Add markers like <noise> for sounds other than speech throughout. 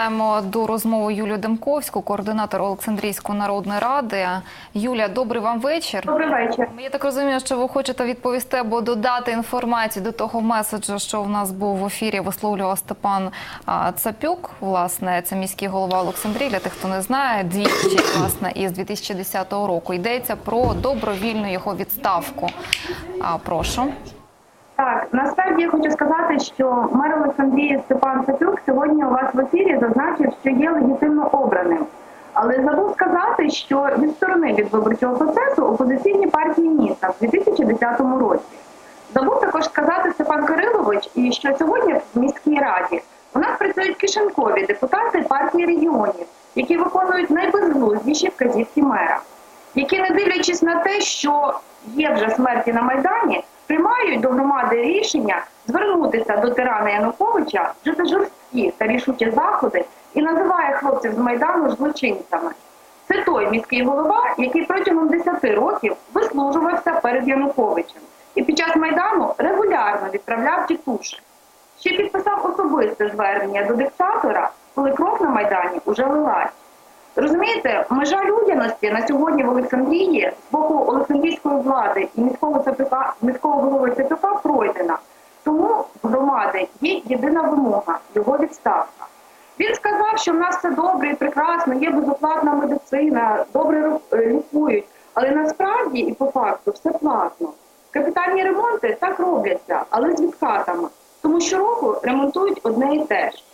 Маємо до розмови Юлію Демковську, координатор Олександрійської народної ради. Юля, добрий вам вечір. Добрий вечір. Я так розумію, що ви хочете відповісти або додати інформацію до того меседжу, що в нас був в ефірі, висловлював Степан Цапюк. Власне, це міський голова Олександрії. Для тих, хто не знає, двічі власне із 2010 року йдеться про добровільну його відставку. Прошу. Так, насправді я хочу сказати, що мер Олександрії Степан Цапюк сьогодні у вас в ефірі зазначив, що є легітимно обраним. Але забув сказати, що відсторонив від виборчого процесу опозиційні партії міста в 2010 році. Забув також сказати Степан Кирилович, і що сьогодні в міській раді у нас працюють кишенькові депутати партії регіонів, які виконують найбезглуздіші вказівки мера, які, не дивлячись на те, що є вже смерті на майдані, приймають до громади рішення звернутися до тирана Януковича вжити жорсткі та рішучі заходи і називає хлопців з майдану злочинцями. Це той міський голова, який протягом 10 років вислужувався перед Януковичем і під час майдану регулярно відправляв тітушек. Ще підписав особисте звернення до диктатора, коли кров на майдані уже лилась. Розумієте, межа людяності на сьогодні в Олександрії з боку Олександрійської влади і міського ЦПК, міського голови ЦПК пройдена. Тому в громади є єдина вимога його відставка. Він сказав, що в нас все добре і прекрасно, є безоплатна медицина, добре е, лікують. Але насправді і по факту все платно. Капітальні ремонти так робляться, але з відкатами. Тому щороку ремонтують одне і те ж.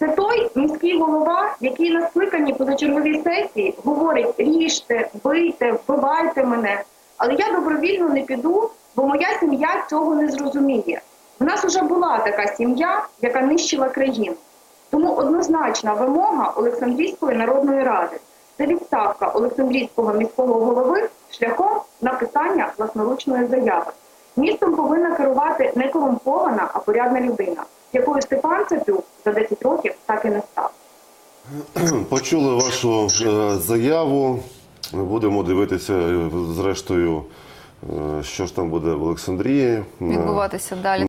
Це той міський голова, який на скликанні позачерговій сесії говорить: ріжте, бийте, вбивайте мене. Але я добровільно не піду, бо моя сім'я цього не зрозуміє. У нас вже була така сім'я, яка нищила країну. Тому однозначна вимога Олександрійської народної ради це відставка Олександрійського міського голови шляхом написання власноручної заяви. Містом повинна керувати не корумпована, а порядна людина, якою Степан Цапюк за 10 років так і не став. <clears throat> Почули вашу е, заяву. Будемо дивитися, е, зрештою, е, що ж там буде в Олександрії. Відбуватися далі.